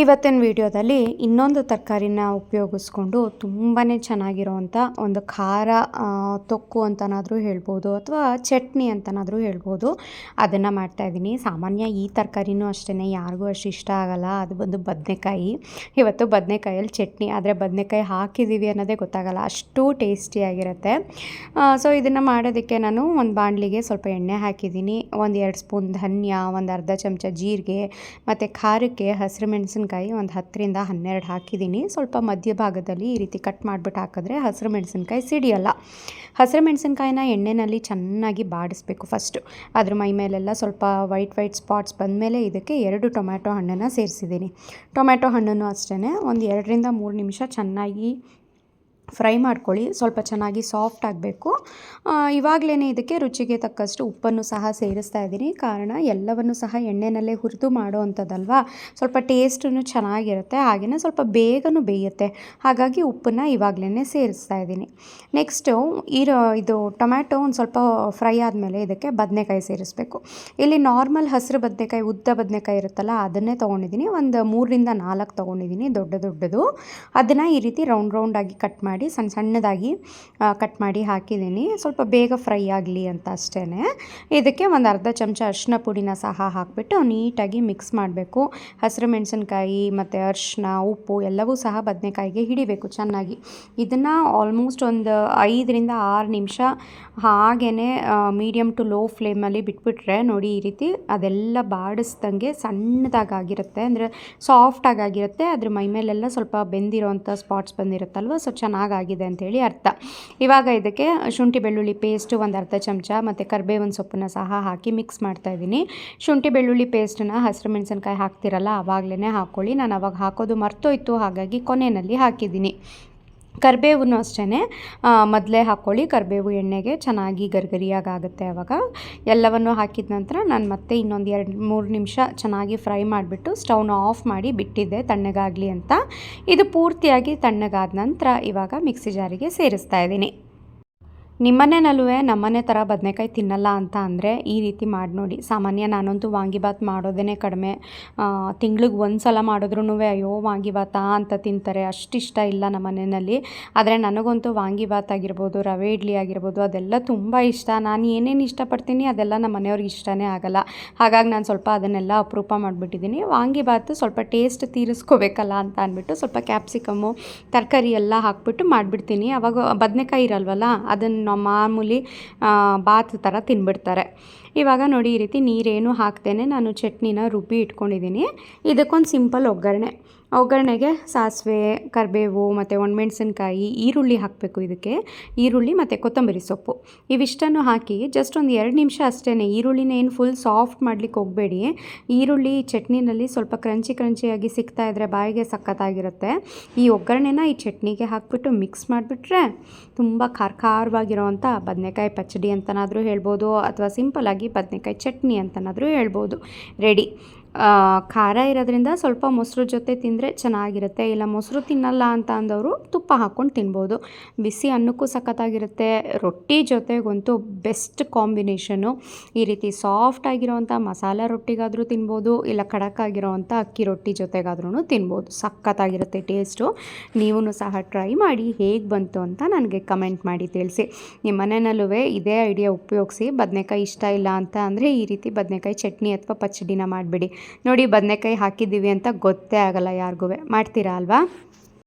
ಇವತ್ತಿನ ವಿಡಿಯೋದಲ್ಲಿ ಇನ್ನೊಂದು ತರಕಾರಿನ ಉಪಯೋಗಿಸ್ಕೊಂಡು ತುಂಬಾ ಚೆನ್ನಾಗಿರೋವಂಥ ಒಂದು ಖಾರ ತೊಕ್ಕು ಅಂತನಾದರೂ ಹೇಳ್ಬೋದು ಅಥವಾ ಚಟ್ನಿ ಅಂತನಾದರೂ ಹೇಳ್ಬೋದು. ಅದನ್ನು ಮಾಡ್ತಾಯಿದ್ದೀನಿ ಸಾಮಾನ್ಯ ಈ ತರಕಾರಿನೂ ಅಷ್ಟೇ ಯಾರಿಗೂ ಅಷ್ಟು ಇಷ್ಟ ಆಗಲ್ಲ. ಅದು ಬಂದು ಬದನೆಕಾಯಿ. ಇವತ್ತು ಬದನೆಕಾಯಲ್ಲಿ ಚಟ್ನಿ, ಆದರೆ ಬದನೆಕಾಯಿ ಹಾಕಿದ್ದೀವಿ ಅನ್ನೋದೇ ಗೊತ್ತಾಗಲ್ಲ. ಅಷ್ಟು ಟೇಸ್ಟಿಯಾಗಿರುತ್ತೆ ಸೊ ಇದನ್ನು ಮಾಡೋದಕ್ಕೆ ನಾನು ಒಂದು ಬಾಣಲಿಗೆ ಸ್ವಲ್ಪ ಎಣ್ಣೆ ಹಾಕಿದ್ದೀನಿ. ಒಂದು ಎರಡು ಸ್ಪೂನ್ ಧನ್ಯ, ಒಂದು ಅರ್ಧ ಚಮಚ ಜೀರಿಗೆ, ಮತ್ತು ಖಾರಕ್ಕೆ ಹಸಿರು ಮೆಣಸಿನ್ಕಾಯಿ ಒಂದು ಹತ್ತರಿಂದ ಹನ್ನೆರಡು ಹಾಕಿದ್ದೀನಿ ಸ್ವಲ್ಪ ಮಧ್ಯಭಾಗದಲ್ಲಿ ಈ ರೀತಿ ಕಟ್ ಮಾಡಿಬಿಟ್ಟು ಹಾಕಿದ್ರೆ ಹಸಿರು ಮೆಣಸಿನ್ಕಾಯಿ ಸಿಡಿಯಲ್ಲ. ಹಸಿರು ಮೆಣಸಿನ್ಕಾಯಿನ ಎಣ್ಣೆಯಲ್ಲಿ ಚೆನ್ನಾಗಿ ಬಾಡಿಸ್ಬೇಕು ಫಸ್ಟು ಅದ್ರ ಮೈ ಮೇಲೆಲ್ಲ ಸ್ವಲ್ಪ ವೈಟ್ ವೈಟ್ ಸ್ಪಾಟ್ಸ್ ಬಂದಮೇಲೆ ಇದಕ್ಕೆ ಎರಡು ಟೊಮ್ಯಾಟೊ ಹಣ್ಣನ್ನು ಸೇರಿಸಿದ್ದೀನಿ ಟೊಮ್ಯಾಟೊ ಹಣ್ಣನ್ನು ಅಷ್ಟೇ ಒಂದು ಎರಡರಿಂದ ಮೂರು ನಿಮಿಷ ಚೆನ್ನಾಗಿ ಫ್ರೈ ಮಾಡ್ಕೊಳ್ಳಿ. ಸ್ವಲ್ಪ ಚೆನ್ನಾಗಿ ಸಾಫ್ಟ್ ಆಗಬೇಕು. ಇವಾಗಲೇ ಇದಕ್ಕೆ ರುಚಿಗೆ ತಕ್ಕಷ್ಟು ಉಪ್ಪನ್ನು ಸಹ ಸೇರಿಸ್ತಾ ಇದ್ದೀನಿ. ಕಾರಣ ಎಲ್ಲವನ್ನು ಸಹ ಎಣ್ಣೆನಲ್ಲೇ ಹುರಿದು ಮಾಡೋ ಸ್ವಲ್ಪ ಟೇಸ್ಟೂ ಚೆನ್ನಾಗಿರುತ್ತೆ. ಹಾಗೆಯೇ ಸ್ವಲ್ಪ ಬೇಗನೂ ಬೇಯುತ್ತೆ. ಹಾಗಾಗಿ ಉಪ್ಪನ್ನು ಇವಾಗಲೇ ಸೇರಿಸ್ತಾ ಇದ್ದೀನಿ. ನೆಕ್ಸ್ಟು, ಇರೋ, ಇದು ಟೊಮ್ಯಾಟೊ ಒಂದು ಸ್ವಲ್ಪ ಫ್ರೈ ಆದಮೇಲೆ ಇದಕ್ಕೆ ಬದನೆಕಾಯಿ ಸೇರಿಸಬೇಕು. ಇಲ್ಲಿ ನಾರ್ಮಲ್ ಹಸಿರು ಬದನೆಕಾಯಿ, ಉದ್ದ ಬದನೆಕಾಯಿ ಇರುತ್ತಲ್ಲ, ಅದನ್ನೇ ತೊಗೊಂಡಿದ್ದೀನಿ. ಒಂದು ಮೂರರಿಂದ ನಾಲ್ಕು ತೊಗೊಂಡಿದ್ದೀನಿ, ದೊಡ್ಡ ದೊಡ್ಡದು. ಅದನ್ನು ಈ ರೀತಿ ರೌಂಡ್, ರೌಂಡಾಗಿ ಕಟ್ ಮಾಡಿ ಸಣ್ಣ ಸಣ್ಣದಾಗಿ ಕಟ್ ಮಾಡಿ ಹಾಕಿದ್ದೀನಿ. ಸ್ವಲ್ಪ ಬೇಗ ಫ್ರೈ ಆಗಲಿ ಅಂತ ಅಷ್ಟೇ ಇದಕ್ಕೆ ಒಂದು ಅರ್ಧ ಚಮಚ ಅರಿಶಿನ ಪುಡಿನ ಸಹ ಹಾಕಿಬಿಟ್ಟು ನೀಟಾಗಿ ಮಿಕ್ಸ್ ಮಾಡಬೇಕು. ಹಸಿರು ಮೆಣಸಿನ್ಕಾಯಿ ಮತ್ತು ಅರಿಶಿನ ಉಪ್ಪು ಎಲ್ಲವೂ ಸಹ ಬದನೆಕಾಯಿಗೆ ಹಿಡಿಬೇಕು ಚೆನ್ನಾಗಿ. ಇದನ್ನು ಆಲ್ಮೋಸ್ಟ್ ಒಂದು ಐದರಿಂದ ಆರು ನಿಮಿಷ ಹಾಗೇ ಮೀಡಿಯಮ್ ಟು ಲೋ ಫ್ಲೇಮಲ್ಲಿ ಬಿಟ್ಬಿಟ್ರೆ ನೋಡಿ ಈ ರೀತಿ ಅದೆಲ್ಲ ಬಾಡಿಸ್ದಂಗೆ ಸಣ್ಣದಾಗಿರುತ್ತೆ ಅಂದರೆ ಸಾಫ್ಟಾಗಿರುತ್ತೆ ಅದ್ರ ಮೈ ಮೇಲೆಲ್ಲ ಸ್ವಲ್ಪ ಬೆಂದಿರೋವಂಥ ಸ್ಪಾಟ್ಸ್ ಬಂದಿರುತ್ತಲ್ವ ಸೊ ಚೆನ್ನಾಗಾಗಿದೆ ಅಂಥೇಳಿ ಅರ್ಥ. ಇವಾಗ ಇದಕ್ಕೆ ಶುಂಠಿ ಬೆಳ್ಳುಳ್ಳಿ ಪೇಸ್ಟು ಒಂದು ಅರ್ಧ ಚಮಚ ಮತ್ತು ಕರ್ಬೇವಿನ ಸೊಪ್ಪನ್ನು ಸಹ ಹಾಕಿ ಮಿಕ್ಸ್ ಮಾಡ್ತಾ ಇದ್ದೀನಿ. ಶುಂಠಿ ಬೆಳ್ಳುಳ್ಳಿ ಪೇಸ್ಟನ್ನ ಹಸಿರು ಮೆಣಸಿನ್ಕಾಯಿ ಹಾಕ್ತಿರಲ್ಲ ಆವಾಗಲೇ ಹಾಕ್ಕೊಳ್ಳಿ ನಾನು ಅವಾಗ ಹಾಕೋದು ಮರ್ತೋಯ್ತು, ಹಾಗಾಗಿ ಕೊನೆಯಲ್ಲಿ ಹಾಕಿದ್ದೀನಿ. ಕರಿಬೇವು ಅಷ್ಟೇ ಮೊದಲೇ ಹಾಕ್ಕೊಳ್ಳಿ ಕರಿಬೇವು ಎಣ್ಣೆಗೆ ಚೆನ್ನಾಗಿ ಗರ್ಗರಿಯಾಗಿ ಆಗುತ್ತೆ ಆವಾಗ ಎಲ್ಲವನ್ನು ಹಾಕಿದ ನಂತರ ನಾನು ಮತ್ತೆ ಇನ್ನೊಂದು ಎರಡು, ಮೂರು ನಿಮಿಷ ಚೆನ್ನಾಗಿ ಫ್ರೈ ಮಾಡಿಬಿಟ್ಟು ಸ್ಟೌನ್ ಆಫ್ ಮಾಡಿ ಬಿಟ್ಟಿದ್ದೆ ತಣ್ಣಗಾಗಲಿ ಅಂತ. ಇದು ಪೂರ್ತಿಯಾಗಿ ತಣ್ಣಗಾದ ನಂತರ ಇವಾಗ ಮಿಕ್ಸಿ ಜಾರಿಗೆ ಸೇರಿಸ್ತಾ ಇದ್ದೀನಿ. ನಿಮ್ಮನೆನಲ್ಲೂ ನಮ್ಮನೆ ಥರ ಬದನೆಕಾಯಿ ತಿನ್ನಲ್ಲ ಅಂತ ಅಂದರೆ ಈ ರೀತಿ ಮಾಡಿ ನೋಡಿ. ಸಾಮಾನ್ಯ ನಾನಂತೂ ವಾಂಗಿಬಾತ್ ಮಾಡೋದೇ ಕಡಿಮೆ. ತಿಂಗ್ಳಿಗೆ ಒಂದು ಸಲ ಮಾಡಿದ್ರೂ ಅಯ್ಯೋ ವಾಂಗಿಬಾತಾ ಅಂತ ತಿಂತಾರೆ. ಅಷ್ಟಿಷ್ಟ ಇಲ್ಲ ನಮ್ಮ ಮನೆಯಲ್ಲಿ ಆದರೆ ನನಗಂತೂ ವಾಂಗಿಬಾತ್ ಆಗಿರ್ಬೋದು, ರವೆ ಇಡ್ಲಿ ಆಗಿರ್ಬೋದು, ಅದೆಲ್ಲ ತುಂಬ ಇಷ್ಟ. ನಾನು ಏನೇನು ಇಷ್ಟಪಡ್ತೀನಿ ಅದೆಲ್ಲ ನಮ್ಮ ಮನೆಯವ್ರಿಗೆ ಇಷ್ಟನೇ ಆಗಲ್ಲ. ಹಾಗಾಗಿ ನಾನು ಸ್ವಲ್ಪ ಅದನ್ನೆಲ್ಲ ಅಪರೂಪ ಮಾಡಿಬಿಟ್ಟಿದ್ದೀನಿ. ವಾಂಗಿಬಾತು ಸ್ವಲ್ಪ ಟೇಸ್ಟ್ ತೀರಿಸ್ಕೋಬೇಕಲ್ಲ ಅಂತ ಅಂದ್ಬಿಟ್ಟು ಸ್ವಲ್ಪ ಕ್ಯಾಪ್ಸಿಕಮ್ಮು, ತರಕಾರಿ ಎಲ್ಲ ಹಾಕ್ಬಿಟ್ಟು ಮಾಡಿಬಿಡ್ತೀನಿ. ಅವಾಗ ಬದನೆಕಾಯಿ ಇರಲ್ವಲ್ಲ, ಅದನ್ನು ಮಾಮೂಲಿ ಬಾತ್ ಥರ ತಿನ್ಬಿಡ್ತಾರೆ. ಇವಾಗ ನೋಡಿ ಈ ರೀತಿ ನೀರೇನು ಹಾಕ್ತೇನೆ ನಾನು ಚಟ್ನಿನ ರುಬ್ಬಿ ಇಟ್ಕೊಂಡಿದ್ದೀನಿ. ಇದಕ್ಕೊಂದು ಸಿಂಪಲ್ ಒಗ್ಗರಣೆ. ಒಗ್ಗರಣೆಗೆ ಸಾಸಿವೆ, ಕರಿಬೇವು ಮತ್ತು ಒಣಮೆಣ್ಸಿನ್ಕಾಯಿ, ಈರುಳ್ಳಿ ಹಾಕಬೇಕು ಇದಕ್ಕೆ. ಈರುಳ್ಳಿ ಮತ್ತು ಕೊತ್ತಂಬರಿ ಸೊಪ್ಪು. ಇವಿಷ್ಟನ್ನು ಹಾಕಿ ಜಸ್ಟ್ ಒಂದು ಎರಡು ನಿಮಿಷ ಅಷ್ಟೇ ಈರುಳ್ಳಿನ ಏನು ಫುಲ್ ಸಾಫ್ಟ್ ಮಾಡ್ಲಿಕ್ಕೆ ಹೋಗಬೇಡಿ. ಈರುಳ್ಳಿ ಚಟ್ನಿನಲ್ಲಿ ಸ್ವಲ್ಪ ಕ್ರಂಚಿ ಕ್ರಂಚಿಯಾಗಿ ಸಿಗ್ತಾ ಇದ್ದರೆ ಬಾಯಿಗೆ ಸಖತ್ತಾಗಿರುತ್ತೆ. ಈ ಒಗ್ಗರಣೆನ ಈ ಚಟ್ನಿಗೆ ಹಾಕ್ಬಿಟ್ಟು ಮಿಕ್ಸ್ ಮಾಡಿಬಿಟ್ರೆ ತುಂಬ ಖಾರ ಖಾರವಾಗಿರೋವಂಥ ಬದನೆಕಾಯಿ ಪಚ್ಚಡಿ ಅಂತನಾದರೂ ಹೇಳ್ಬೋದು ಅಥವಾ ಸಿಂಪಲ್ಲಾಗಿ ಬದನೆಕಾಯಿ ಚಟ್ನಿ ಅಂತನಾದರೂ ಹೇಳ್ಬೋದು. ರೆಡಿ ಖಾರ ಇರೋದ್ರಿಂದ ಸ್ವಲ್ಪ ಮೊಸರು ಜೊತೆ ತಿಂದರೆ ಚೆನ್ನಾಗಿರುತ್ತೆ. ಇಲ್ಲ, ಮೊಸರು ತಿನ್ನಲ್ಲ ಅಂತ ಅಂದವರು ತುಪ್ಪ ಹಾಕ್ಕೊಂಡು ತಿನ್ಬೋದು. ಬಿಸಿ ಅನ್ನಕ್ಕೂ ಸಖತ್ತಾಗಿರುತ್ತೆ. ರೊಟ್ಟಿ ಜೊತೆಗಂತೂ ಬೆಸ್ಟ್ ಕಾಂಬಿನೇಷನು. ಈ ರೀತಿ ಸಾಫ್ಟ್ ಆಗಿರೋವಂಥ ಮಸಾಲೆ ರೊಟ್ಟಿಗಾದರೂ ತಿನ್ಬೋದು, ಇಲ್ಲ ಖಡಕ್ ಆಗಿರೋವಂಥ ಅಕ್ಕಿ ರೊಟ್ಟಿ ಜೊತೆಗಾದ್ರೂ ತಿನ್ಬೋದು. ಸಖತ್ತಾಗಿರುತ್ತೆ ಟೇಸ್ಟು. ನೀವು ಸಹ ಟ್ರೈ ಮಾಡಿ ಹೇಗೆ ಬಂತು ಅಂತ ನನಗೆ ಕಮೆಂಟ್ ಮಾಡಿ ತಿಳಿಸಿ. ನಿಮ್ಮ ಮನೆಯಲ್ಲೂ ಇದೇ ಐಡಿಯಾ ಉಪಯೋಗಿಸಿ. ಬದನೆಕಾಯಿ ಇಷ್ಟ ಇಲ್ಲ ಅಂತ ಅಂದರೆ ಈ ರೀತಿ ಬದನೆಕಾಯಿ ಚಟ್ನಿ ಅಥವಾ ಪಚ್ಚಡಿನ ಮಾಡಿಬಿಡಿ. ನೋಡಿ ಬದನೆಕಾಯಿ ಹಾಕಿದ್ದೀವಿ ಅಂತ ಗೊತ್ತೇ ಆಗಲ್ಲ ಯಾರಿಗೂ ಮಾಡ್ತೀರಾ ಅಲ್ವಾ?